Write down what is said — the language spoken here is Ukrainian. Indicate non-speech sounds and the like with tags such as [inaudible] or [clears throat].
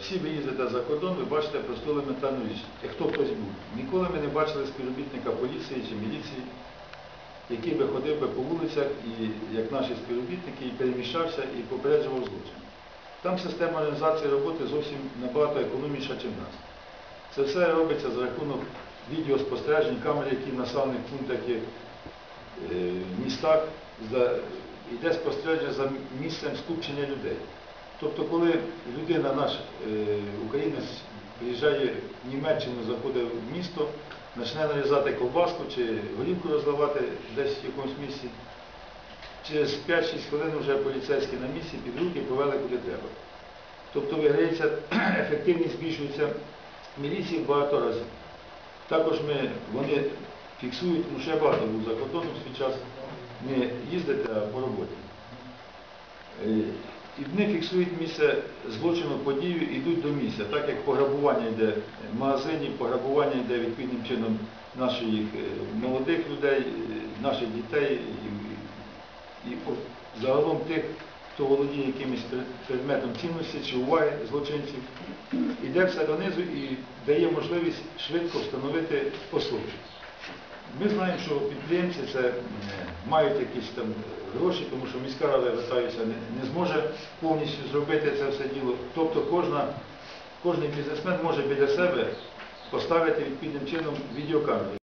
всі ви їздите за кордон, ви бачите просту елементарну річ. Хто хтось був. Ніколи ми не бачили співробітника поліції чи міліції, який би ходив би по вулицях і як наші співробітники і переміщався і попереджував злочин. Там система організації роботи зовсім набагато економніша, ніж в нас. Це все робиться за рахунок відеоспостережень, камер, які в населених пунктах є е, в містах, йде спостереження за місцем скупчення людей. Тобто, коли людина, наш е, українець, приїжджає в Німеччину, заходить в місто, почне нарізати ковбаску чи горівку розливати десь в якомусь місці, через 5-6 хвилин вже поліцейські на місці під руки повели куди треба. Тобто виграється, [clears throat] ефективність збільшується міліції в багато разів. Також ми, вони фіксують, тому що я багато був за кордоном свій час, не їздити, а по роботі. І вони фіксують місце злочину подію, йдуть до місця, так як пограбування йде в магазині, пограбування йде відповідним чином наших е, молодих людей, е, наших дітей і, і о- загалом тих, хто володіє якимось предметом цінності чи уваги злочинців, йде все донизу і дає можливість швидко встановити особу. Ми знаємо, що підприємці це е, мають якісь там гроші, тому що міська рада, вертаюся, не, не зможе повністю зробити це все діло. Тобто кожна, кожен бізнесмен може біля себе поставити відповідним чином відеокамеру.